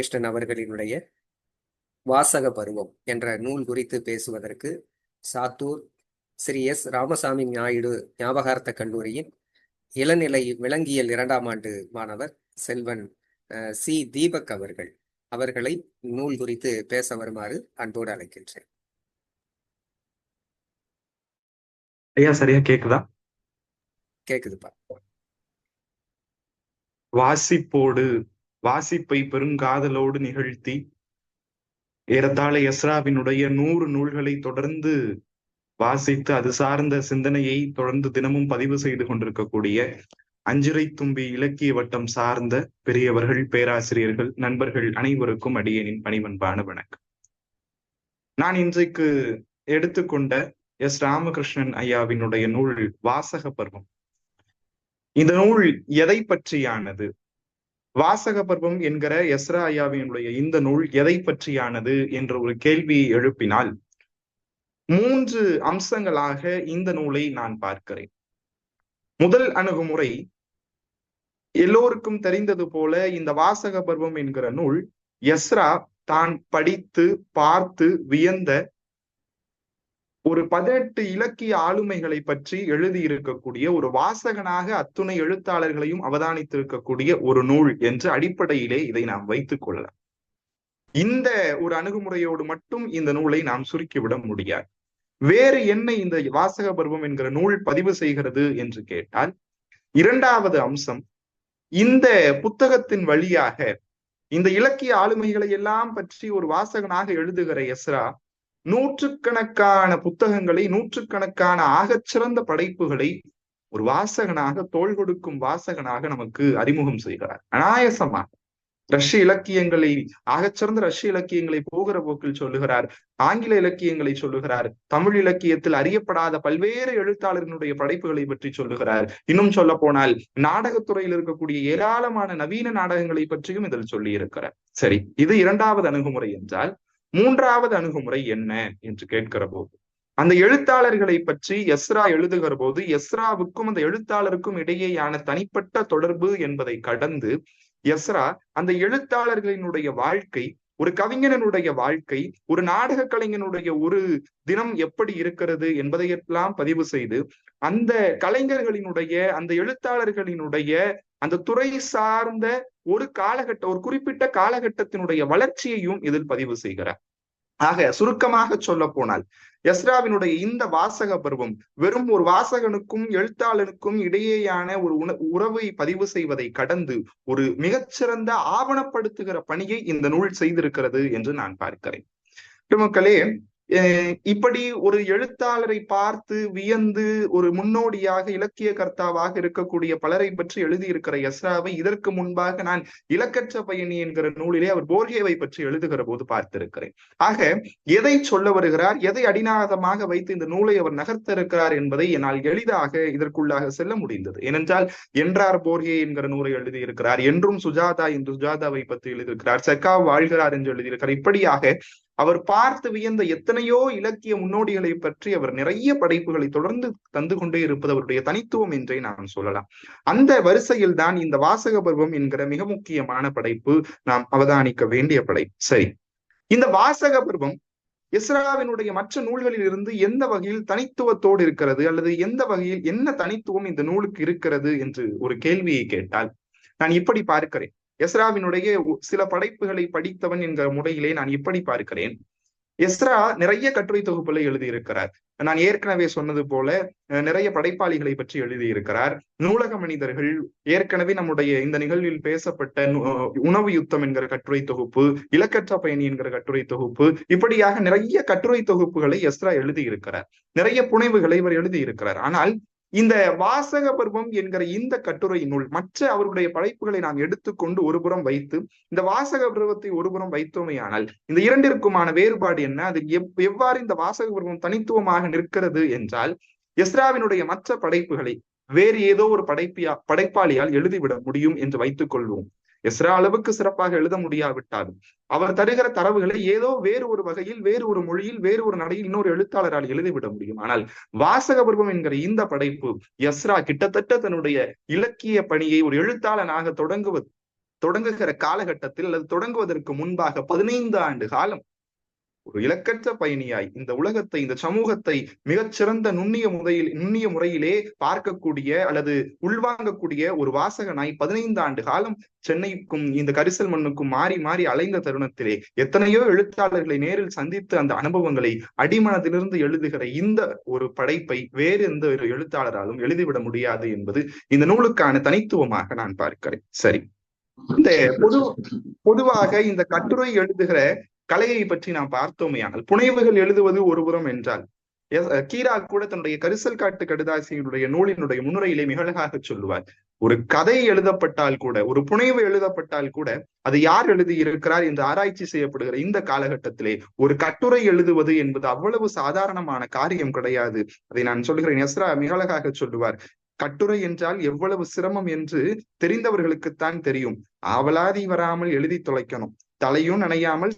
கிருஷ்ணன் அவர்களினுடைய வாசக பருவம் என்ற நூல் குறித்து பேசுவதற்கு சாத்தூர் ஸ்ரீ எஸ் ராமசாமி நாயுடு ஞாபகார்த்த கல்லூரியின் இளநிலை விலங்கியல் இரண்டாம் ஆண்டு மாணவர் செல்வன் சி. தீபக் அவர்கள் அவர்களை நூல் குறித்து பேச வருமாறு அன்போடு அழைக்கின்றேன். ஐயா சரியா கேக்குதா? கேக்குதுப்பா. வாசிப்போடு வாசிப்பை பெருங்காதலோடு நிகழ்த்தி ஏறத்தாழ எஸ்ராவினுடைய நூறு நூல்களை தொடர்ந்து வாசித்து அது சார்ந்த சிந்தனையை தொடர்ந்து தினமும் பதிவு செய்து கொண்டிருக்கக்கூடிய அஞ்சிரை தும்பி இலக்கிய வட்டம் சார்ந்த பெரியவர்கள் பேராசிரியர்கள் நண்பர்கள் அனைவருக்கும் அடியேனின் பணிவன்பான வணக்கம். நான் இன்றைக்கு எடுத்துக்கொண்ட எஸ். ராமகிருஷ்ணன் ஐயாவினுடைய நூல் வாசக பருவம். இந்த நூல் எதை பற்றியானது? வாசக பருவம் என்கிற எஸ்ரா ஐயாவினுடைய இந்த நூல் எதை பற்றியானது என்ற ஒரு கேள்வியை எழுப்பினால் மூன்று அம்சங்களாக இந்த நூலை நான் பார்க்கிறேன். முதல் அணுகுமுறை எல்லோருக்கும் தெரிந்தது போல இந்த வாசக பருவம் என்கிற நூல் எஸ்ரா தான் படித்து பார்த்து வியந்த ஒரு பதினெட்டு இலக்கிய ஆளுமைகளை பற்றி எழுதியிருக்கக்கூடிய ஒரு வாசகனாக அத்துணை எழுத்தாளர்களையும் அவதானித்திருக்கக்கூடிய ஒரு நூல் என்ற அடிப்படையிலே இதை நாம் வைத்துக் கொள்ளலாம். இந்த ஒரு அணுகுமுறையோடு மட்டும் இந்த நூலை நாம் சுருக்கிவிட முடியாது. வேறு என்ன இந்த வாசக பருவம் என்கிற நூல் பதிவு செய்கிறது என்று கேட்டால் இரண்டாவது அம்சம் இந்த புத்தகத்தின் வழியாக இந்த இலக்கிய ஆளுமைகளை எல்லாம் பற்றி ஒரு வாசகனாக எழுதுகிற எஸ்ரா நூற்றுக்கணக்கான புத்தகங்களை நூற்றுக்கணக்கான ஆகச்சிறந்த படைப்புகளை ஒரு வாசகனாக தோள் கொடுக்கும் வாசகனாக நமக்கு அறிமுகம் செய்கிறார். அனாயசமாக ரஷ்ய இலக்கியங்களை ஆகச்சிறந்த ரஷ்ய இலக்கியங்களை போகிற போக்கில் சொல்லுகிறார். ஆங்கில இலக்கியங்களை சொல்லுகிறார். தமிழ் இலக்கியத்தில் அறியப்படாத பல்வேறு எழுத்தாளர்களுடைய படைப்புகளை பற்றி சொல்லுகிறார். இன்னும் சொல்ல போனால் நாடகத்துறையில் இருக்கக்கூடிய ஏராளமான நவீன நாடகங்களை பற்றியும் இதில் சொல்லியிருக்கிறார். சரி இது இரண்டாவது அணுகுமுறை என்றால் மூன்றாவது அணுகுமுறை என்ன என்று கேட்கிற போது அந்த எழுத்தாளர்களை பற்றி எஸ்ரா எழுதுகிற போது எஸ்ராவுக்கும் அந்த எழுத்தாளருக்கும் இடையேயான தனிப்பட்ட தொடர்பு என்பதை கடந்து எஸ்ரா அந்த எழுத்தாளர்களினுடைய வாழ்க்கை ஒரு கவிஞனுடைய வாழ்க்கை ஒரு நாடக கலைஞனுடைய ஒரு தினம் எப்படி இருக்கிறது என்பதையெல்லாம் பதிவு செய்து அந்த கலைஞர்களினுடைய அந்த எழுத்தாளர்களினுடைய அந்த துறை சார்ந்த ஒரு காலகட்ட ஒரு குறிப்பிட்ட காலகட்டத்தினுடைய வளர்ச்சியையும் இதில் பதிவு செய்கிறார். ஆக சுருக்கமாக சொல்ல போனால் எஸ்ராவினுடைய இந்த வாசக பருவம் வெறும் ஒரு வாசகனுக்கும் எழுத்தாளனுக்கும் இடையேயான ஒரு உறவை பதிவு செய்வதை கடந்து ஒரு மிகச்சிறந்த ஆவணப்படுத்துகிற பணியை இந்த நூல் செய்திருக்கிறது என்று நான் பார்க்கிறேன். மக்களே இப்படி ஒரு எழுத்தாளரை பார்த்து வியந்து ஒரு முன்னோடியாக இலக்கிய கர்த்தாவாக இருக்கக்கூடிய பலரை பற்றி எழுதியிருக்கிற எஸ்ராவை இதற்கு முன்பாக நான் இலக்கற்ற பயணி என்கிற நூலிலே அவர் போர்கேவை பற்றி எழுதுகிற போது பார்த்திருக்கிறேன். ஆக எதை சொல்ல வருகிறார் எதை அடிநாதமாக வைத்து இந்த நூலை அவர் நகர்த்திருக்கிறார் என்பதை என்னால் எளிதாக இதற்குள்ளாக செல்ல முடிந்தது. ஏனென்றால் என்றார் போர்கே என்கிற நூலை எழுதியிருக்கிறார் என்றும் சுஜாதா என்று சுஜாதாவை பற்றி எழுதியிருக்கிறார் செக்கா வாழ்கிறார் என்று எழுதியிருக்கிறார். இப்படியாக அவர் பார்த்து வியந்த எத்தனையோ இலக்கிய முன்னோடிகளை பற்றி அவர் நிறைய படைப்புகளை தொடர்ந்து தந்து கொண்டே இருப்பது அவருடைய தனித்துவம் என்றே நாம் சொல்லலாம். அந்த வரிசையில் தான் இந்த வாசக பருவம் என்கிற மிக முக்கியமான படைப்பு நாம் அவதானிக்க வேண்டிய படைப்பு. சரி. இந்த வாசக பருவம் இஸ்ராவினுடைய மற்ற நூல்களில் இருந்து எந்த வகையில் தனித்துவத்தோடு இருக்கிறது அல்லது எந்த வகையில் என்ன தனித்துவம் இந்த நூலுக்கு இருக்கிறது என்று ஒரு கேள்வியை கேட்டால் நான் இப்படி பார்க்கிறேன். எஸ்ராவினுடைய சில படைப்புகளை படித்தவன் என்கிற முறையிலே நான் இப்படி பார்க்கிறேன். எஸ்ரா நிறைய கட்டுரை தொகுப்புகளை எழுதியிருக்கிறார். நான் ஏற்கனவே சொன்னது போல நிறைய படைப்பாளிகளை பற்றி எழுதியிருக்கிறார். நூலக மனிதர்கள் ஏற்கனவே நம்முடைய இந்த நிகழ்வில் பேசப்பட்ட உணவு யுத்தம் என்கிற கட்டுரை தொகுப்பு இலக்கற்ற பயணி என்கிற கட்டுரை தொகுப்பு இப்படியாக நிறைய கட்டுரை தொகுப்புகளை எஸ்ரா எழுதியிருக்கிறார். நிறைய புனைவுகளை இவர் எழுதியிருக்கிறார். ஆனால் இந்த வாசக பருவம் என்கிற இந்த கட்டுரை நூல் மற்ற அவருடைய படைப்புகளை நாம் எடுத்துக்கொண்டு ஒருபுறம் வைத்து இந்த வாசக பருவத்தை ஒருபுறம் வைத்தோமையானால் இந்த இரண்டிற்குமான வேறுபாடு என்ன? அது எவ் எவ்வாறு இந்த வாசக பருவம் தனித்துவமாக நிற்கிறது என்றால் எஸ்ராவினுடைய மற்ற படைப்புகளை வேறு ஏதோ ஒரு படைப்பியா படைப்பாளியால் எழுதிவிட முடியும் என்று வைத்துக் கொள்வோம் எஸ்ரா அளவுக்கு சிறப்பாக எழுத முடியாவிட்டாலும் அவர் தருகிற தரவுகளை ஏதோ வேறு ஒரு வகையில் வேறு ஒரு மொழியில் வேறு ஒரு நடையில் இன்னொரு எழுத்தாளரால் எழுதிவிட முடியும். ஆனால் வாசகபர்வம் என்கிற இந்த படைப்பு எஸ்ரா கிட்டத்தட்ட தன்னுடைய இலக்கிய பணியை ஒரு எழுத்தாளனாக தொடங்குவது தொடங்குகிற காலகட்டத்தில் அல்லது தொடங்குவதற்கு முன்பாக பதினைந்து ஆண்டு காலம் ஒரு இலக்கற்ற பயணியாய் இந்த உலகத்தை இந்த சமூகத்தை மிகச்சிறந்த நுண்ணிய முறையில் நுண்ணிய முறையிலே பார்க்கக்கூடிய அல்லது உள்வாங்கக்கூடிய ஒரு வாசகனாய் பதினைந்து ஆண்டு காலம் சென்னைக்கும் இந்த கரிசல் மண்ணுக்கும் மாறி மாறி அலைந்த தருணத்திலே எத்தனையோ எழுத்தாளர்களை நேரில் சந்தித்து அந்த அனுபவங்களை அடிமனதிலிருந்து எழுதுகிற இந்த ஒரு படைப்பை வேறு எந்த ஒரு எழுத்தாளராலும் எழுதிவிட முடியாது என்பது இந்த நூலுக்கான தனித்துவமாக நான் பார்க்கிறேன். சரி. இந்த பொது பொதுவாக இந்த கட்டுரை எழுதுகிற கலையை பற்றி நாம் பார்த்தோமேயானால் புனைவுகள் எழுதுவது ஒருபுறம் என்றால் கீரா கூட தன்னுடைய கரிசல் காட்டு கடுதாசியினுடைய நூலினுடைய முன்னுரையிலே மிக அழகாக சொல்லுவார். ஒரு கதை எழுதப்பட்டால் கூட ஒரு புனைவு எழுதப்பட்டால் கூட அது யார் எழுதி இருக்கிறார் என்று ஆராய்ச்சி செய்யப்படுகிற இந்த காலகட்டத்திலே ஒரு கட்டுரை எழுதுவது என்பது அவ்வளவு சாதாரணமான காரியம் கிடையாது. அதை நான் சொல்கிறேன். எஸ்ரா மிக அழகாக சொல்லுவார். கட்டுரை என்றால் எவ்வளவு சிரமம் என்று தெரிந்தவர்களுக்குத்தான் தெரியும். ஆவலாதி வராமல் எழுதி தொலைக்கணும். தலையும் நனையாமல்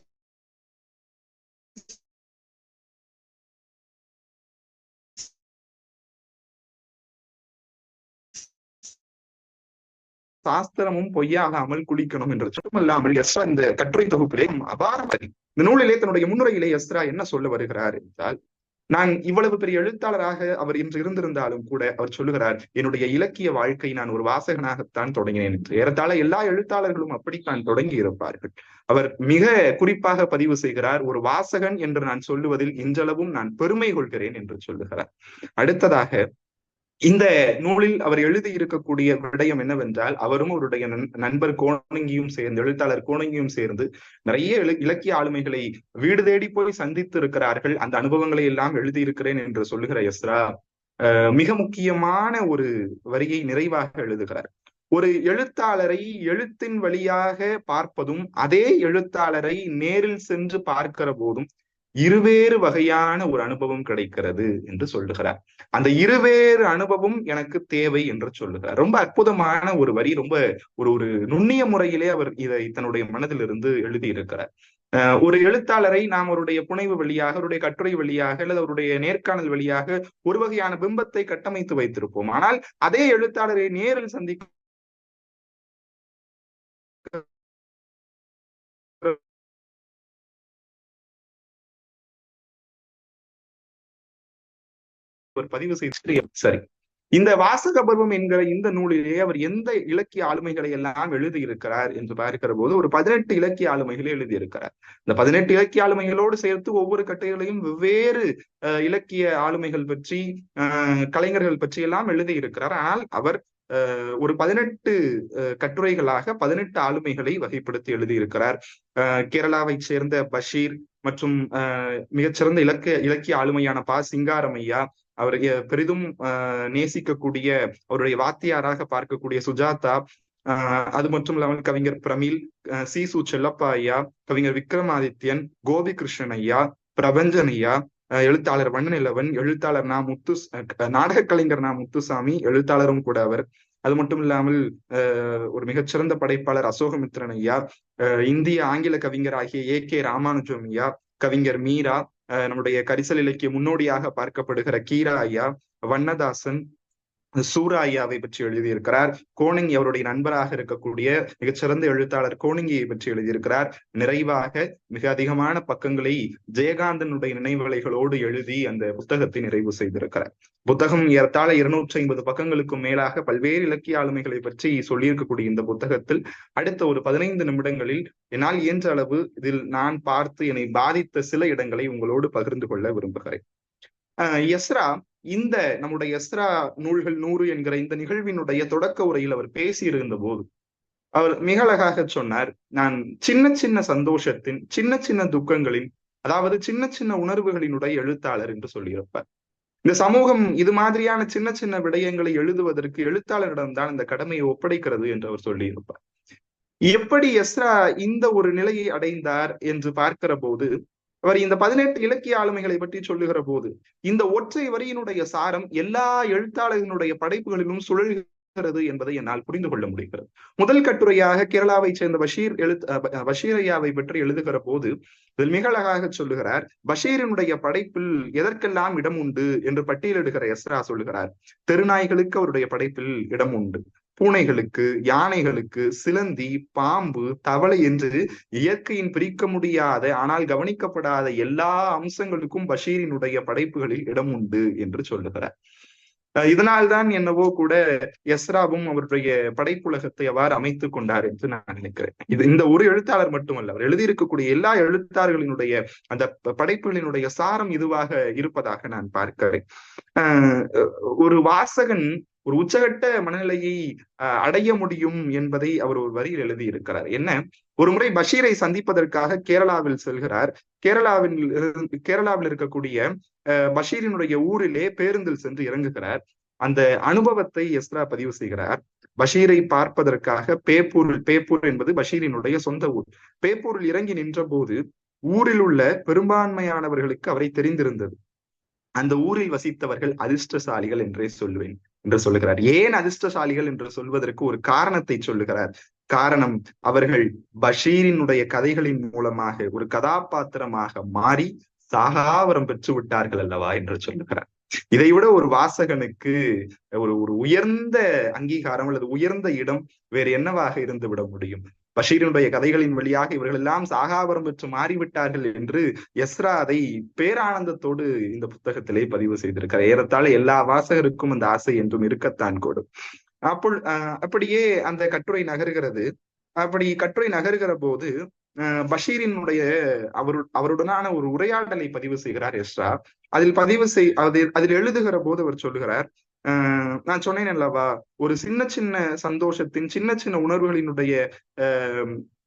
சாஸ்திரமும் பொய்யாகாமல் குளிக்கணும் என்று மட்டுமல்லாமல் எஸ்ரா இந்த கட்டுரை தொகுப்பிலே அபாரமதி. இந்த நூலிலே தன்னுடைய முன்னுரையிலே எஸ்ரா என்ன சொல்ல வருகிறார் என்றால் நான் இவ்வளவு பெரிய எழுத்தாளராக அவர் இன்று இருந்திருந்தாலும் கூட அவர் சொல்லுகிறார் என்னுடைய இலக்கிய வாழ்க்கை நான் ஒரு வாசகனாகத்தான் தொடங்கினேன் என்று. ஏறத்தாழ எல்லா எழுத்தாளர்களும் அப்படித்தான் தொடங்கி இருப்பார்கள். அவர் மிக குறிப்பாக பதிவு செய்கிறார் ஒரு வாசகன் என்று நான் சொல்லுவதில் இன்றளவும் நான் பெருமை கொள்கிறேன் என்று சொல்லுகிறார். அடுத்ததாக இந்த நூலில் அவர் எழுதியிருக்கக்கூடிய விடயம் என்னவென்றால் அவரும் அவருடைய நண்பர் கோணங்கியும் சேர்ந்து எழுத்தாளர் கோணங்கியும் சேர்ந்து நிறைய இலக்கிய ஆளுமைகளை வீடு தேடி போய் சந்தித்து இருக்கிறார்கள் அந்த அனுபவங்களை எல்லாம் எழுதியிருக்கிறேன் என்று சொல்லுகிற எஸ்ரா மிக முக்கியமான ஒரு வரியை நிறைவாக எழுதுகிறார். ஒரு எழுத்தாளரை எழுத்தின் வழியாக பார்ப்பதும் அதே எழுத்தாளரை நேரில் சென்று பார்க்கிற போதும் இருவேறு வகையான ஒரு அனுபவம் கிடைக்கிறது என்று சொல்லுகிறார். அந்த இருவேறு அனுபவம் எனக்கு தேவை என்று சொல்லுகிறார். ரொம்ப அற்புதமான ஒரு வரி ரொம்ப ஒரு ஒரு நுண்ணிய முறையிலே அவர் இதை தன்னுடைய மனதிலிருந்து எழுதியிருக்கிறார். ஒரு எழுத்தாளரை நாம் அவருடைய புனைவு வழியாக அவருடைய கட்டுரை வழியாக அல்லது அவருடைய நேர்காணல் வழியாக ஒரு வகையான பிம்பத்தை கட்டமைத்து வைத்திருப்போம். ஆனால் அதே எழுத்தாளரை நேரில் சந்திக்க ஒரு பதிவு செய்து சரி. இந்த வாசக பருவம் என்கிற இந்த நூலிலே அவர் எந்த இலக்கிய ஆளுமைகளை எல்லாம் எழுதியிருக்கிறார் என்று பார்க்கிற போது ஒரு பதினெட்டு இலக்கிய ஆளுமைகளை எழுதியிருக்கிறார். இந்த பதினெட்டு இலக்கிய ஆளுமைகளோடு சேர்த்து ஒவ்வொரு கட்டைகளையும் வெவ்வேறு இலக்கிய ஆளுமைகள் பற்றி கலைஞர்கள் பற்றி எல்லாம் எழுதியிருக்கிறார். ஆனால் அவர் ஒரு பதினெட்டு கட்டுரைகளாக பதினெட்டு ஆளுமைகளை வகைப்படுத்தி எழுதியிருக்கிறார். கேரளாவை சேர்ந்த பஷீர் மற்றும் மிகச்சிறந்த இலக்கிய இலக்கிய ஆளுமையான பா. சிங்காரமையா அவர் பெரிதும் நேசிக்கக்கூடிய அவருடைய வாத்தியாராக பார்க்கக்கூடிய சுஜாதா அது மட்டும் இல்லாமல் கவிஞர் பிரமிழ் சி சு செல்லப்பா ஐயா கவிஞர் விக்ரமாதித்யன் கோபி கிருஷ்ணன் ஐயா பிரபஞ்சன் ஐயா எழுத்தாளர் வண்ணநிலவன் எழுத்தாளர் நா முத்து நாடக கலைஞர் நா முத்துசாமி எழுத்தாளரும் கூட அவர். அது மட்டும் இல்லாமல் ஒரு மிகச்சிறந்த படைப்பாளர் அசோகமித்ரன் ஐயா இந்திய ஆங்கில கவிஞர் ஆகிய ஏ கே ராமானுஜம் ஐயா கவிஞர் மீரா நம்முடைய கரிசல் இலக்கிய முன்னோடியாக பார்க்கப்படுகிற கீரா ஐயா வண்ணதாசன் சூரா ஐயாவை பற்றி எழுதியிருக்கிறார். கோணிங்கி அவருடைய நண்பராக இருக்கக்கூடிய மிகச்சிறந்த எழுத்தாளர் கோணங்கியை பற்றி எழுதியிருக்கிறார். நிறைவாக மிக அதிகமான பக்கங்களை ஜெயகாந்தனுடைய நினைவலைகளோடு எழுதி அந்த புத்தகத்தை நிறைவு செய்திருக்கிறார். புத்தகம் ஏறத்தாழ இருநூற்றி ஐம்பது பக்கங்களுக்கும் மேலாக பல்வேறு இலக்கிய ஆளுமைகளை பற்றி சொல்லியிருக்கக்கூடிய இந்த புத்தகத்தில் அடுத்த ஒரு பதினைந்து நிமிடங்களில் என்னால் இயன்ற அளவு இதில் நான் பார்த்து என்னை பாதித்த சில இடங்களை உங்களோடு பகிர்ந்து கொள்ள விரும்புகிறேன். எஸ்ரா இந்த நம்முடைய எஸ்ரா நூல்கள் நூறு என்கிற இந்த நிகழ்வினுடைய தொடக்க உரையில் அவர் பேசியிருந்த போது அவர் மிக அழகாக சொன்னார் நான் சின்ன சின்ன சந்தோஷத்தின் சின்ன சின்ன துக்கங்களின் அதாவது சின்ன சின்ன உணர்வுகளினுடைய எழுத்தாளர் என்று சொல்லியிருப்பார். இந்த சமூகம் இது மாதிரியான சின்ன சின்ன விடயங்களை எழுதுவதற்கு எழுத்தாளரிடம்தான் இந்த கடமையை ஒப்படைக்கிறது என்று அவர் சொல்லியிருப்பார். எப்படி எஸ்ரா இந்த ஒரு நிலையை அடைந்தார் என்று பார்க்கிற போது அவர் இந்த பதினெட்டு இலக்கிய ஆளுமைகளை பற்றி சொல்லுகிற போது இந்த ஒற்றை வரியினுடைய சாரம் எல்லா எழுத்தாளர்களுடைய படைப்புகளிலும் சுழல்கிறது என்பதை என்னால் புரிந்து கொள்ள முடிகிறது. முதல் கட்டுரையாக கேரளாவை சேர்ந்த பஷீர் எழுத்து பஷீரையாவை பற்றி எழுதுகிற போது இதில் மிக அழகாக சொல்லுகிறார் பஷீரினுடைய படைப்பில் எதற்கெல்லாம் இடம் உண்டு? என்று பட்டியலிடுகிற எஸ்ரா சொல்லுகிறார் தெருநாய்களுக்கு அவருடைய படைப்பில் இடம் உண்டு. பூனைகளுக்கு யானைகளுக்கு சிலந்தி பாம்பு தவளை என்று இயற்கையின் பிரிக்க முடியாத ஆனால் கவனிக்கப்படாத எல்லா அம்சங்களுக்கும் பஷீரினுடைய படைப்புகளில் இடம் உண்டு என்று சொல்லுகிறார். இதனால்தான் என்னவோ கூட எஸ்ராவும் அவருடைய படைப்புலகத்தை அவ்வாறு அமைத்துக் கொண்டார் என்று நான் நினைக்கிறேன். இது இந்த ஒரு எழுத்தாளர் மட்டுமல்ல அவர் எழுதியிருக்கக்கூடிய எல்லா எழுத்தாளர்களினுடைய அந்த படைப்புகளினுடைய சாரம் இதுவாக இருப்பதாக நான் பார்க்கிறேன். ஒரு வாசகன் ஒரு உச்சகட்ட மனநிலையை அஹ், அடைய முடியும் என்பதை அவர் ஒரு வரியில் எழுதியிருக்கிறார். என்ன? ஒரு முறை பஷீரை சந்திப்பதற்காக கேரளாவில் செல்கிறார். கேரளாவில் கேரளாவில் இருக்கக்கூடிய அஹ், பஷீரினுடைய ஊரிலே பேருந்தில் சென்று இறங்குகிறார். அந்த அனுபவத்தை எஸ்ரா பதிவு செய்கிறார். பஷீரை பார்ப்பதற்காக பேப்பூரில் பேப்பூர் என்பது பஷீரினுடைய சொந்த ஊர். பேப்பூரில் இறங்கி நின்றபோது ஊரில் உள்ள பெரும்பான்மையானவர்களுக்கு அவரை தெரிந்திருந்தது. அந்த ஊரில் வசித்தவர்கள் அதிர்ஷ்டசாலிகள் என்றே சொல்லுவேன் என்று சொல்லுகிறார். ஏன் அதிர்ஷ்டசாலிகள் என்று சொல்வதற்கு ஒரு காரணத்தை சொல்லுகிறார். காரணம் அவர்கள் பஷீரினுடைய கதைகளின் மூலமாக ஒரு கதாபாத்திரமாக மாறி சாகாவரம் பெற்று விட்டார்கள் அல்லவா என்று சொல்லுகிறார். இதைவிட ஒரு வாசகனுக்கு ஒரு ஒரு உயர்ந்த அங்கீகாரம் அல்லது உயர்ந்த இடம் வேறு என்னவாக இருந்து விட முடியும்? பஷீரினுடைய கதைகளின் வழியாக இவர்கள் எல்லாம் சாகாவரம் பெற்று மாறிவிட்டார்கள் என்று எஸ்ரா அதை பேரானந்தத்தோடு இந்த புத்தகத்திலே பதிவு செய்திருக்கிறார். ஏறத்தாழ எல்லா வாசகருக்கும் அந்த ஆசை என்றும் இருக்கத்தான் கூடும். அப்போ அஹ் அப்படியே அந்த கட்டுரை நகருகிறது. அப்படி கட்டுரை நகருகிற போது பஷீரினுடைய அவரு அவருடனான ஒரு உரையாடலை பதிவு செய்கிறார் எஸ்ரா. அதில் பதிவு செய் அதில் அதில் எழுதுகிற போது அவர் சொல்லுகிறார் நான் சொன்னேன் அல்லவா? ஒரு சின்ன சின்ன சந்தோஷத்தின் சின்ன சின்ன உணர்வுகளினுடைய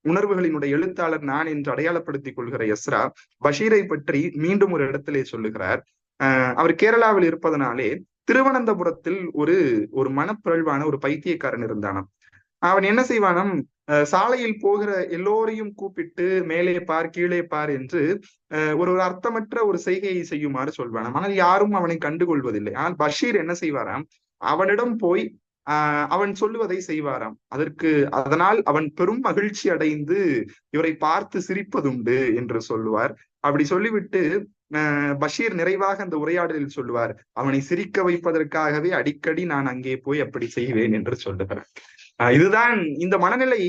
உணர்வுகளினுடைய எழுத்தாளர் நான் என்று அடையாளப்படுத்திக் கொள்கிற எஸ்ரா பஷீரை பற்றி மீண்டும் ஒரு இடத்திலே சொல்லுகிறார். அவர் கேரளாவில் இருப்பதனாலே திருவனந்தபுரத்தில் ஒரு ஒரு மனப்பிரழ்வான ஒரு பைத்தியக்காரன் இருந்தானாம். அவன் என்ன செய்வானாம்? சாலையில் போகிற எல்லோரையும் கூப்பிட்டு மேலே பார் கீழே பார் என்று அஹ் ஒரு ஒரு அர்த்தமற்ற ஒரு செய்கையை செய்யுமாறு சொல்வானாம். ஆனால் யாரும் அவனை கண்டுகொள்வதில்லை. ஆனால் பஷீர் என்ன செய்வாராம்? அவனிடம் போய் ஆஹ் அவன் சொல்லுவதை செய்வாராம். அதற்கு அதனால் அவன் பெரும் மகிழ்ச்சி அடைந்து இவரை பார்த்து சிரிப்பதுண்டு என்று சொல்லுவார். அப்படி சொல்லிவிட்டு அஹ் பஷீர் நிறைவாக அந்த உரையாடலில் சொல்லுவார். அவனை சிரிக்க வைப்பதற்காகவே அடிக்கடி நான் அங்கே போய் அப்படி செய்வேன் என்று சொல்லுகிறார். இதுதான் இந்த மனநிலை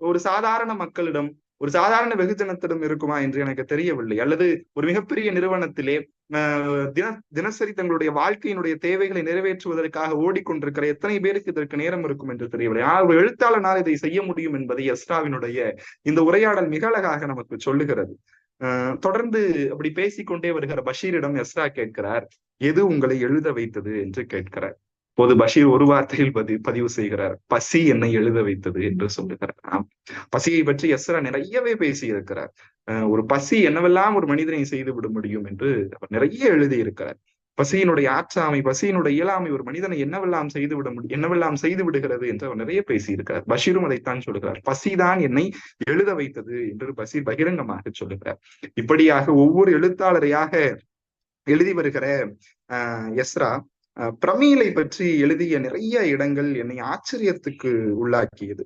ஒரு சாதாரண மக்களிடம் ஒரு சாதாரண வெகுஜனத்திடம் இருக்குமா என்று எனக்கு தெரியவில்லை. அல்லது ஒரு மிகப்பெரிய நிறுவனத்திலே ஆஹ் தின தினசரி தங்களுடைய வாழ்க்கையினுடைய தேவைகளை நிறைவேற்றுவதற்காக ஓடிக்கொண்டிருக்கிற எத்தனை பேருக்கு இதற்கு நேரம் இருக்கும் என்று தெரியவில்லை. ஆனால் ஒரு எழுத்தாளனால் இதை செய்ய முடியும் என்பதை எஸ்ராவினுடைய இந்த உரையாடல் மிக அழகாக நமக்கு சொல்லுகிறது. ஆஹ் தொடர்ந்து அப்படி பேசிக்கொண்டே வருகிற பஷீரிடம் எஸ்ரா கேட்கிறார் எது உங்களை எழுத வைத்தது? என்று கேட்கிறார். போது பஷீர் ஒரு வார்த்தையில் பதி பதிவு செய்கிறார். பசி என்னை எழுத வைத்தது என்று சொல்லுகிறார். பசியை பற்றி எஸ்ரா நிறையவே பேசி இருக்கிறார் ஒரு பசி என்னவெல்லாம் ஒரு மனிதனை செய்து விட முடியும் என்று அவர் நிறைய எழுதியிருக்கிறார். பசியினுடைய ஆற்றாமை பசியினுடைய இயலாமை ஒரு மனிதனை என்னவெல்லாம் செய்து விட முடியும் என்னவெல்லாம் செய்து விடுகிறது என்று அவர் நிறைய பேசியிருக்கிறார். பஷீரும் அதைத்தான் சொல்லுகிறார். பசிதான் என்னை எழுத வைத்தது என்று பசீர் பகிரங்கமாக சொல்லுகிறார். இப்படியாக ஒவ்வொரு எழுத்தாளரையாக எழுதி வருகிற ஆஹ் எஸ்ரா பிரமீலை பற்றி எழுதிய நிறைய இடங்கள் என்னை ஆச்சரியத்துக்கு உள்ளாக்கியது.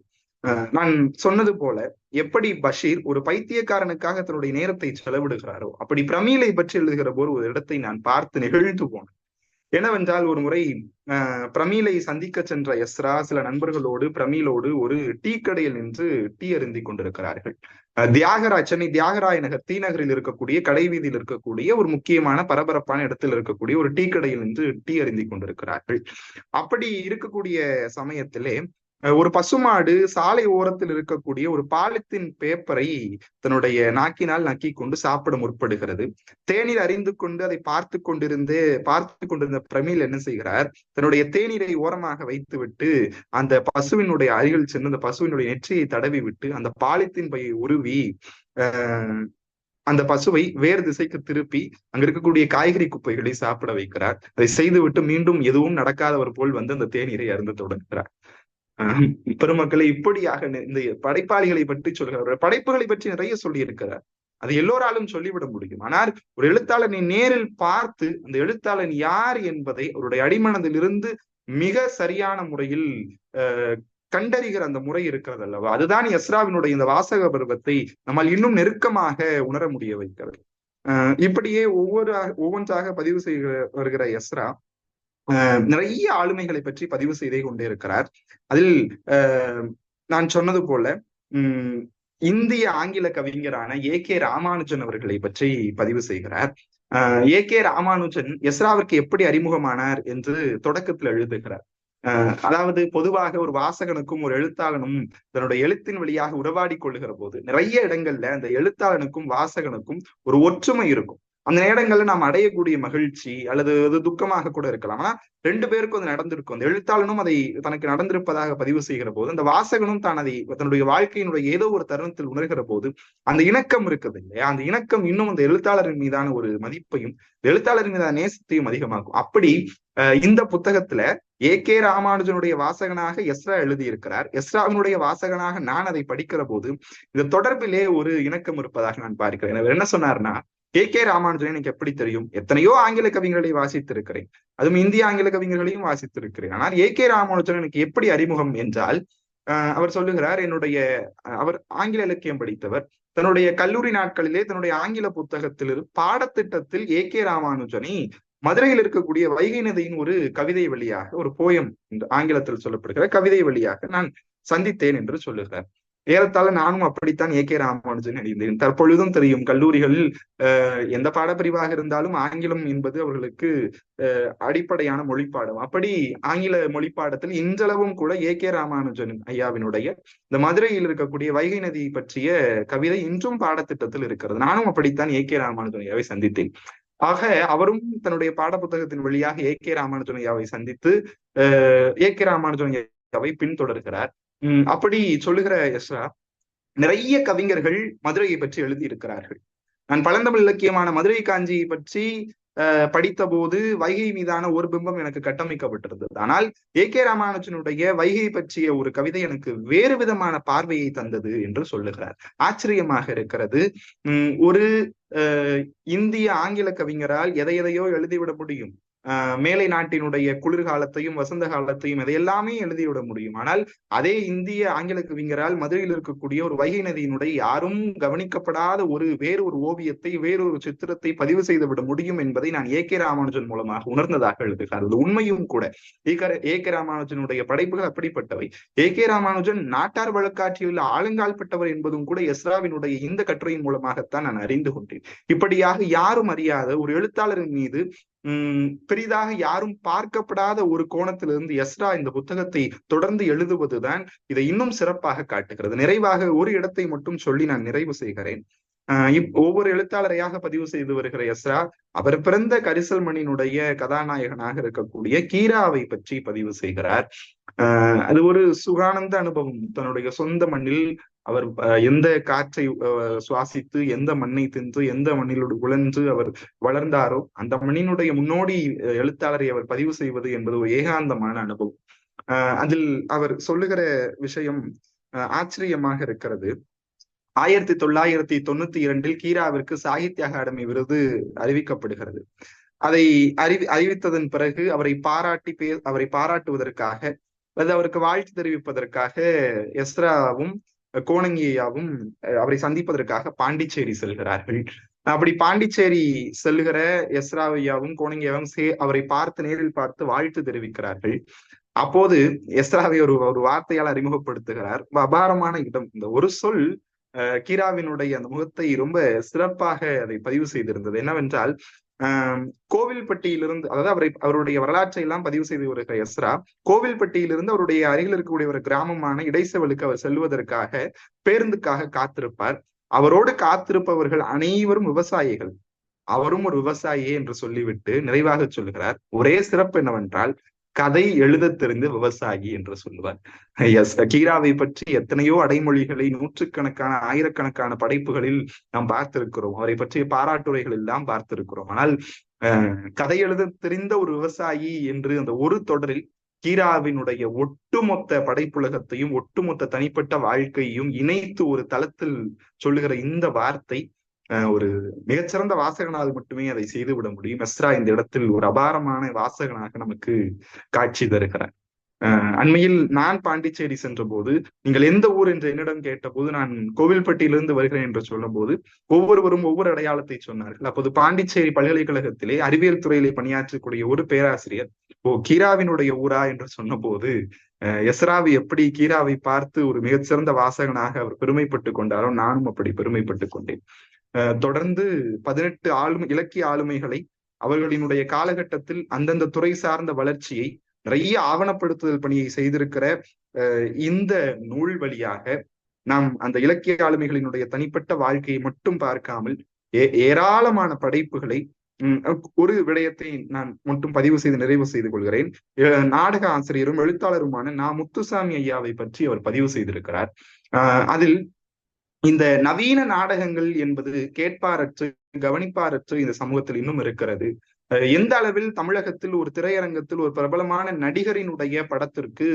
நான் சொன்னது போல எப்படி பஷீர் ஒரு பைத்தியக்காரனுக்காக தன்னுடைய நேரத்தை செலவிடுகிறாரோ அப்படி பிரமீலை பற்றி எழுதுகிற போது ஒரு இடத்தை நான் பார்த்து நெகிழ்ந்து போனேன். என்னவென்றால் ஒரு முறை அஹ் பிரமீலை சந்திக்க சென்ற எஸ்ரா சில நண்பர்களோடு பிரமீலோடு ஒரு டீ கடையில் நின்று டீ அருந்தி கொண்டிருக்கிறார்கள். தியாகராஜ் சென்னை தியாகராய நகர் தீ நகரில் இருக்கக்கூடிய கடை வீதியில் இருக்கக்கூடிய ஒரு முக்கியமான பரபரப்பான இடத்தில் இருக்கக்கூடிய ஒரு டீ கடையில் நின்று டீ அருந்தி கொண்டிருக்கிறார்கள். அப்படி இருக்கக்கூடிய சமயத்திலே ஒரு பசுமாடு சாலை ஓரத்தில் இருக்கக்கூடிய ஒரு பாலித்தின் பேப்பரை தன்னுடைய நாக்கினால் நக்கி கொண்டு சாப்பிட முற்படுகிறது. தேநீர் அறிந்து கொண்டு அதை பார்த்து கொண்டிருந்து பார்த்து கொண்டிருந்த பிரமிழ் என்ன செய்கிறார்? தன்னுடைய தேநீரை ஓரமாக வைத்துவிட்டு அந்த பசுவினுடைய அருகில் சென்று அந்த பசுவினுடைய நெற்றியை தடவி விட்டு அந்த பாலித்தின் பையை உருவி அஹ் அந்த பசுவை வேறு திசைக்கு திருப்பி அங்க இருக்கக்கூடிய காய்கறி குப்பைகளை சாப்பிட வைக்கிறார். அதை செய்துவிட்டு மீண்டும் எதுவும் நடக்காதவர் போல் வந்து அந்த தேநீரை அருந்து தொடங்குகிறார். பெருமக்களை இப்படியாக இந்த படைப்பாளிகளை பற்றி சொல்கிறார். படைப்புகளை பற்றி நிறைய சொல்லி இருக்கிறார் அது எல்லோராலும் சொல்லிவிட முடியும். ஆனால் ஒரு எழுத்தாளனை நேரில் பார்த்து அந்த எழுத்தாளன் யார் என்பதை அவருடைய அடிமனதிலிருந்து மிக சரியான முறையில் அஹ் கண்டறிகிற அந்த முறை இருக்கிறது அல்லவா? அதுதான் எஸ்ராவினுடைய இந்த வாசக பருவத்தை நம்மால் இன்னும் நெருக்கமாக உணர முடிய வைக்கிறது இப்படியே ஒவ்வொரு ஒவ்வொன்றாக பதிவு செய்கிற வருகிற எஸ்ரா நிறைய ஆளுமைகளை பற்றி பதிவு செய்தே கொண்டே இருக்கிறார். அதில் நான் சொன்னது போல உம் இந்திய ஆங்கில கவிஞரான ஏ கே ராமானுஜன் அவர்களை பற்றி பதிவு செய்கிறார். ஏ கே ராமானுஜன் எஸ்ராவிற்கு எப்படி அறிமுகமானார் என்று தொடக்கத்தில் எழுதுகிறார். அதாவது பொதுவாக ஒரு வாசகனுக்கும் ஒரு எழுத்தாளனும் தன்னுடைய எழுத்தின் வழியாக உறவாடி கொள்ளுகிற போது நிறைய இடங்கள்ல அந்த எழுத்தாளனுக்கும் வாசகனுக்கும் ஒரு ஒற்றுமை இருக்கும். அந்த நேரங்கள்ல நாம் அடையக்கூடிய மகிழ்ச்சி அல்லது அது துக்கமாக கூட இருக்கலாம். ஆனா ரெண்டு பேருக்கும் அது நடந்திருக்கும். அந்த எழுத்தாளனும் அதை தனக்கு நடந்திருப்பதாக பதிவு செய்கிற போது அந்த வாசகனும் தான் அதை தன்னுடைய வாழ்க்கையினுடைய ஏதோ ஒரு தருணத்தில் உணர்கிற போது அந்த இணக்கம் இருக்குது இல்லையா? அந்த இணக்கம் இன்னும் அந்த எழுத்தாளரின் மீதான ஒரு மதிப்பையும் எழுத்தாளரின் மீதான நேசத்தையும் அதிகமாக்கும். அப்படி இந்த புத்தகத்துல ஏ கே ராமானுஜனுடைய வாசகனாக எஸ்ரா எழுதியிருக்கிறார். எஸ்ராவினுடைய வாசகனாக நான் அதை படிக்கிற போது இந்த தொடர்பிலே ஒரு இணக்கம் இருப்பதாக நான் பார்க்கிறேன். அவர் என்ன சொன்னார்னா கே கே ராமானுஜன் எனக்கு எப்படி தெரியும்? எத்தனையோ ஆங்கில கவிஞர்களை வாசித்திருக்கிறேன். அதுவும் இந்திய ஆங்கில கவிஞர்களையும் வாசித்திருக்கிறேன். ஆனால் ஏ கே ராமானுஜன் எனக்கு எப்படி அறிமுகம் என்றால் அவர் சொல்லுகிறார் என்னுடைய அவர் ஆங்கில இலக்கியம் படித்தவர். தன்னுடைய கல்லூரி நாட்களிலே தன்னுடைய ஆங்கில புத்தகத்தில் பாடத்திட்டத்தில் ஏ கே ராமானுஜனை மதுரையில் இருக்கக்கூடிய வைகை நதியின் ஒரு கவிதை வழியாக ஒரு போயம் ஆங்கிலத்தில் சொல்லப்படுகிற கவிதை வழியாக நான் சந்தித்தேன் என்று சொல்லுகிறார். ஏறத்தாழ நானும் அப்படித்தான் ஏ கே ராமானுஜன் அறிந்தேன் தற்பொழுதும் தெரியும் கல்லூரிகளில் அஹ் எந்த பாடப்பிரிவாக இருந்தாலும் ஆங்கிலம் என்பது அவர்களுக்கு அஹ் அடிப்படையான மொழிப்பாடம். அப்படி ஆங்கில மொழிப்பாடத்தில் இன்றளவும் கூட ஏ கே ராமானுஜன் ஐயாவினுடைய இந்த மதுரையில் இருக்கக்கூடிய வைகை நதி பற்றிய கவிதை இன்றும் பாடத்திட்டத்தில் இருக்கிறது. நானும் அப்படித்தான் ஏ கே ராமானுஜன் ஐயாவை சந்தித்தேன். ஆக அவரும் தன்னுடைய பாடப்புத்தகத்தின் வழியாக ஏ கே ராமானுஜன் ஐயாவை சந்தித்து அஹ் ஏ கே ராமானுஜன் ஐயாவை பின்தொடர்கிறார். அப்படி சொல்லுகிற எஸ்ரா நிறைய கவிஞர்கள் மதுரையை பற்றி எழுதியிருக்கிறார்கள். நான் பழந்தமிழ் இலக்கியமான மதுரை காஞ்சியை பற்றி படித்த போது வைகை மீதான ஒரு பிம்பம் எனக்கு கட்டமைக்கப்பட்டிருந்தது. ஆனால் ஏ கே ராமானுஜனுடைய வைகை பற்றிய ஒரு கவிதை எனக்கு வேறு விதமான பார்வையை தந்தது என்று சொல்லுகிறார். ஆச்சரியமாக இருக்கிறது. உம் ஒரு இந்திய ஆங்கில கவிஞரால் எதை எதையோ எழுதிவிட முடியும். மேலை நாட்டினுடைய குளிர்காலத்தையும் வசந்த காலத்தையும் எல்லாமே எழுதிவிட முடியும். ஆனால் அதே இந்திய ஆங்கில கவிஞரால் மதுரையில் இருக்கக்கூடிய ஒரு வைகை நதியினுடைய யாரும் கவனிக்கப்படாத ஒரு வேறொரு ஓவியத்தை வேறொரு சித்திரத்தை பதிவு செய்து விட முடியும் என்பதை நான் ஏ கே ராமானுஜன் மூலமாக உணர்ந்ததாக எழுதுகிறார். அது உண்மையும் கூட. ஏ கே ராமானுஜனுடைய படைப்புகள் அப்படிப்பட்டவை. ஏ கே ராமானுஜன் நாட்டார் வழக்காற்றியுள்ள ஆளுங்கால்பட்டவர் என்பதும் கூட எஸ்ராவினுடைய இந்த கட்டுரையின் மூலமாகத்தான் நான் அறிந்து கொண்டேன். இப்படியாக யாரும் அறியாத ஒரு எழுத்தாளரின் மீது உம் பெரிதாக யாரும் பார்க்கப்படாத ஒரு கோணத்திலிருந்து எஸ்ரா இந்த புத்தகத்தை தொடர்ந்து எழுதுவதுதான் இதை இன்னும் சிறப்பாக காட்டுகிறது. நிறைவாக ஒரு இடத்தை மட்டும் சொல்லி நான் நிறைவு செய்கிறேன். ஆஹ் ஒவ்வொரு எழுத்தாளரையாக பதிவு செய்து வருகிற எஸ்ரா அவர் பிறந்த கரிசல் மணியினுடைய கதாநாயகனாக இருக்கக்கூடிய கீராவை பற்றி பதிவு செய்கிறார். ஆஹ் அது ஒரு சுகானந்த அனுபவம். தன்னுடைய சொந்த மண்ணில் அவர் எந்த காற்றை சுவாசித்து எந்த மண்ணை தின்று எந்த மண்ணிலோடு உழன்று அவர் வளர்ந்தாரோ அந்த மண்ணினுடைய முன்னோடி எழுத்தாளரை அவர் பதிவு செய்வது என்பது ஒரு ஏகாந்தமான அனுபவம். ஆஹ் அதில் அவர் சொல்லுகிற விஷயம் ஆச்சரியமாக இருக்கிறது. ஆயிரத்தி தொள்ளாயிரத்தி தொண்ணூத்தி இரண்டில் கீராவிற்கு சாகித்ய அகாடமி விருது அறிவிக்கப்படுகிறது. அதை அறிவி அறிவித்ததன் பிறகு அவரை பாராட்டி பே அவரை பாராட்டுவதற்காக அல்லது அவருக்கு வாழ்த்து தெரிவிப்பதற்காக எஸ்ராவும் கோணங்கியாவும் அவரை சந்திப்பதற்காக பாண்டிச்சேரி செல்கிறார்கள். அப்படி பாண்டிச்சேரி செல்கிற எஸ்ராவையாவும் கோணங்கியாவும் சே அவரை பார்த்து நேரில் பார்த்து வாழ்த்து தெரிவிக்கிறார்கள். அப்போது எஸ்ராவை ஒரு ஒரு வார்த்தையால் அறிமுகப்படுத்துகிறார். அபாரமான இடம். இந்த ஒரு சொல் கீராவினுடைய அந்த முகத்தை ரொம்ப சிறப்பாக அதை பதிவு செய்திருந்தது. என்னவென்றால் கோவில்பட்டியிலிருந்து அதாவது அவரை அவருடைய வரலாற்றை எல்லாம் பதிவு செய்து வருகிற எஸ்ரா கோவில்பட்டியிலிருந்து அவருடைய அருகில் இருக்கக்கூடிய ஒரு கிராமமான இடைசவலுக்கு அவர் செல்வதற்காக பேருந்துக்காக காத்திருப்பார். அவரோடு காத்திருப்பவர்கள் அனைவரும் விவசாயிகள். அவரும் ஒரு விவசாயியே என்று சொல்லிவிட்டு நிறைவாக சொல்கிறார். ஒரே சிறப்பு என்னவென்றால் கதை எழுத தெரிந்த விவசாயி என்று சொல்லுவார். எஸ் கீராவை பற்றி எத்தனையோ அடைமொழிகளை நூற்றுக்கணக்கான ஆயிரக்கணக்கான படைப்புகளில் நாம் பார்த்திருக்கிறோம். அவரை பற்றிய பாராட்டுரைகள் எல்லாம் பார்த்திருக்கிறோம். ஆனால் கதை எழுத தெரிந்த ஒரு விவசாயி என்று அந்த ஒரு தொடரில் கீராவினுடைய ஒட்டுமொத்த படைப்புலகத்தையும் ஒட்டுமொத்த தனிப்பட்ட வாழ்க்கையும் இணைத்து ஒரு தளத்தில் சொல்லுகிற இந்த வார்த்தை ஒரு மிகச்சிறந்த வாசகனால் மட்டுமே அதை செய்துவிட முடியும். மெஸ்ரா இந்த இடத்தில் ஒரு அபாரமான வாசகனாக நமக்கு காட்சி தருகிறார். அண்மையில் நான் பாண்டிச்சேரி சென்ற போது நீங்கள் எந்த ஊர் என்று என்னிடம் கேட்டபோது நான் கோவில்பட்டியிலிருந்து வருகிறேன் என்று சொல்லும் போது ஒவ்வொருவரும் ஒவ்வொரு அடையாளத்தை சொன்னார்கள். அப்போது பாண்டிச்சேரி பல்கலைக்கழகத்திலே அறிவியல் துறையிலே பணியாற்றக்கூடிய ஒரு பேராசிரியர் ஓ கீராவினுடைய ஊரா? என்று சொன்னபோது அஹ் எஸ்ராவி எப்படி கீராவை பார்த்து ஒரு மிகச்சிறந்த வாசகனாக அவர் பெருமைப்பட்டு கொண்டாரோ நானும் அப்படி பெருமைப்பட்டு கொண்டேன். தொடர்ந்து பதினெட்டு ஆளுமை இலக்கிய ஆளுமைகளை அவர்களினுடைய காலகட்டத்தில் அந்தந்த துறை சார்ந்த வளர்ச்சியை நிறைய ஆவணப்படுத்துதல் பணியை செய்திருக்கிற அஹ் இந்த நூல் வழியாக நாம் அந்த இலக்கிய ஆளுமைகளினுடைய தனிப்பட்ட வாழ்க்கையை மட்டும் பார்க்காமல் ஏ- ஏராளமான படைப்புகளை உம், ஒரு விடயத்தை நான் மட்டும் பதிவு செய்து நிறைவு செய்து கொள்கிறேன். நாடக ஆசிரியரும் எழுத்தாளருமான நா முத்துசாமி ஐயாவை பற்றி அவர் பதிவு செய்திருக்கிறார். ஆஹ் அதில் இந்த நவீன நாடகங்கள் என்பது கேட்பாரற்று கவனிப்பாரற்று இந்த சமூகத்தில் இன்னும் இருக்கிறது. எந்த அளவில் தமிழகத்தில் ஒரு திரையரங்கத்தில் ஒரு பிரபலமான நடிகரினுடைய படத்திற்கு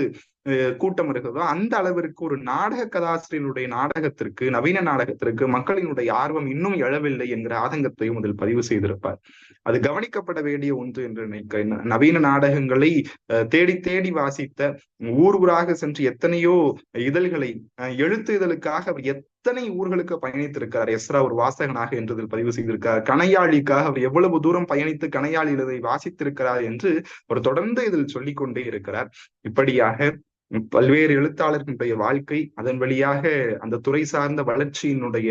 கூட்டம் இருக்கிறதோ அந்த அளவிற்கு ஒரு நாடக கதாசிரியனுடைய நாடகத்திற்கு நவீன நாடகத்திற்கு மக்களினுடைய ஆர்வம் இன்னும் எழவில்லை என்கிற ஆதங்கத்தையும் அதில் பதிவு செய்திருப்பார். அது கவனிக்கப்பட வேண்டிய ஒன்று என்று நினைக்கிறேன். நவீன நாடகங்களை அஹ் தேடி தேடி வாசித்த ஊர் ஊராக சென்று எத்தனையோ இதழ்களை அஹ் எழுத்து இதழுக்காக எத்தனை ஊர்களுக்கு பயணித்திருக்கிறார். எஸ்ரா ஒரு வாசகனாக என்று பதிவு செய்திருக்கார் கணையாளிக்காக அவர் எவ்வளவு தூரம் பயணித்து கணையாளி இதை வாசித்திருக்கிறார் என்று அவர் தொடர்ந்து இதில் சொல்லிக் கொண்டே இருக்கிறார். இப்படியாக பல்வேறு எழுத்தாளர்களுடைய வாழ்க்கை அதன் வழியாக அந்த துறை சார்ந்த வளர்ச்சியினுடைய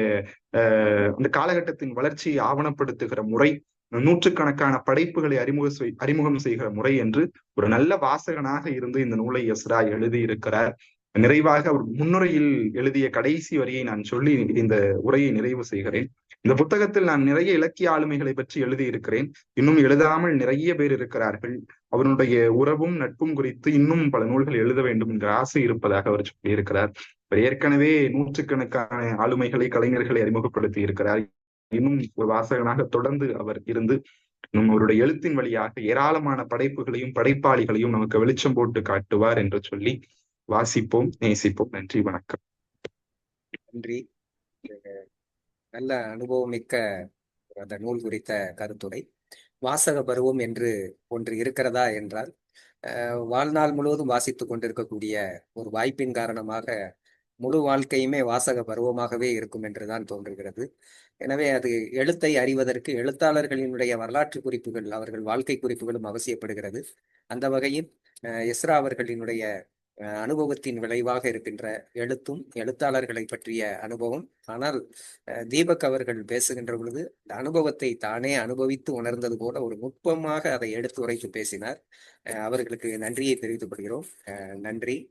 அஹ் அந்த காலகட்டத்தின் வளர்ச்சியை ஆவணப்படுத்துகிற முறை நூற்றுக்கணக்கான படைப்புகளை அறிமுக செய்- அறிமுகம் செய்கிற முறை என்று ஒரு நல்ல வாசகனாக இருந்து இந்த நூலை எஸ்ரா எழுதியிருக்கிறார். நிறைவாக அவர் முன்னுரையில் எழுதிய கடைசி வரியை நான் சொல்லி இந்த உரையை நிறைவு செய்கிறேன். இந்த புத்தகத்தில் நான் நிறைய இலக்கிய ஆளுமைகளை பற்றி எழுதியிருக்கிறேன். இன்னும் எழுதாமல் நிறைய பேர் இருக்கிறார்கள். அவருடைய உறவும் நட்பும் குறித்து இன்னும் பல நூல்கள் எழுத வேண்டும் என்ற ஆசை இருப்பதாக அவர் சொல்லியிருக்கிறார். அவர் ஏற்கனவே நூற்றுக்கணக்கான ஆளுமைகளை கலைஞர்களை அறிமுகப்படுத்தி இருக்கிறார். இன்னும் ஒரு வாசகனாக தொடர்ந்து அவர் இருந்து இன்னும் அவருடைய எழுத்தின் வழியாக ஏராளமான படைப்புகளையும் படைப்பாளிகளையும் நமக்கு வெளிச்சம் போட்டு காட்டுவார் என்று சொல்லி வாசிப்போம் நேசிப்போம். நன்றி வணக்கம். நன்றி. நல்ல அனுபவம் மிக்க அந்த நூல் குறித்த கருத்துரை. வாசக பருவம் என்று ஒன்று இருக்கிறதா என்றால் வாழ்நாள் முழுவதும் வாசித்துக் கொண்டிருக்கக்கூடிய ஒரு வாய்ப்பின் காரணமாக முழு வாழ்க்கையுமே வாசக பருவமாகவே இருக்கும் என்றுதான் தோன்றுகிறது. எனவே அது எழுத்தை அறிவதற்கு எழுத்தாளர்களினுடைய வரலாற்று குறிப்புகள் அவர்கள் வாழ்க்கை குறிப்புகளும் அவசியப்படுகிறது. அந்த வகையில் அஹ் எஸ்ரா அவர்களினுடைய அனுபவத்தின் விளைவாக இருக்கின்ற எழுத்தும் எழுத்தாளர்களை பற்றிய அனுபவம். ஆனால் அஹ் தீபக் அவர்கள் பேசுகின்ற பொழுது இந்த அனுபவத்தை தானே அனுபவித்து உணர்ந்தது போல ஒரு நுட்பமாக அதை எடுத்து உரைத்து பேசினார். அஹ் அவர்களுக்கு நன்றியை தெரிவித்துக் கொள்கிறோம். அஹ் நன்றி.